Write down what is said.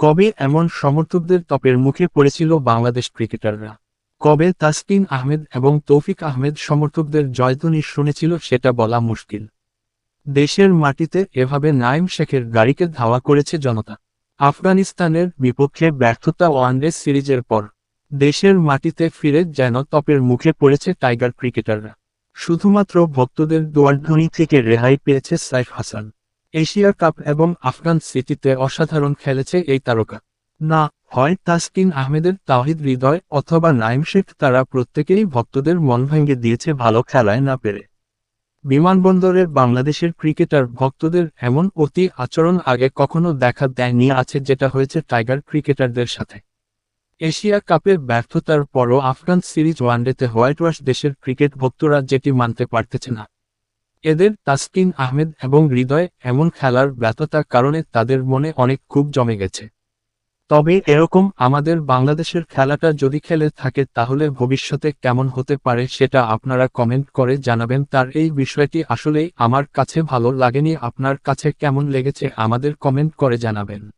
কবে এমন সমর্থকদের তপের মুখে পড়েছিল বাংলাদেশ ক্রিকেটাররা? কবে তাসকিন আহমেদ এবং তৌফিক আহমেদ সমর্থকদের জয়ধ্বনি শুনেছিল সেটা বলা মুশকিল। দেশের মাটিতে এভাবে নাইম শেখের গাড়িকে ধাওয়া করেছে জনতা। আফগানিস্তানের বিপক্ষে ব্যর্থতা ওয়ানডে সিরিজের পর, দেশের মাটিতে ফিরে যেন তপের মুখে পড়েছে টাইগার ক্রিকেটাররা। শুধুমাত্র ভক্তদের দোয়ারধ্বনি থেকে রেহাই পেয়েছে সাইফ হাসান। এশিয়া কাপ এবং আফগান সিটিতে অসাধারণ খেলেছে এই তারকা। না, হয় তাসকিন আহমেদের তাহিদ হৃদয় অথবা নাইম শেখ তারা প্রত্যেকেই ভক্তদের মন ভেঙে দিয়েছে ভালো খেলায় না পেরে। বিমানবন্দরের বাংলাদেশের ক্রিকেটার ভক্তদের এমন অতি আচরণ আগে কখনো দেখা দেয়নি আছে যেটা হয়েছে টাইগার ক্রিকেটারদের সাথে। এশিয়া কাপের ব্যর্থতার পরও আফগান সিরিজ ওয়ানডেতে হোয়াইট ওয়াশ দেশের ক্রিকেট ভক্তরা যেটি মানতে পারতেছে না। এদের তাসকিন আহমেদ এবং হৃদয় এমন খেলার ব্যর্থতার কারণে তাদের মনে অনেক খুব জমে গেছে। তবে এরকম আমাদের বাংলাদেশের খেলাটা যদি খেলে থাকে তাহলে ভবিষ্যতে কেমন হতে পারে সেটা আপনারা কমেন্ট করে জানাবেন। তার এই বিষয়টি আসলেই আমার কাছে ভালো লাগেনি। আপনার কাছে কেমন লেগেছে আমাদের কমেন্ট করে জানাবেন।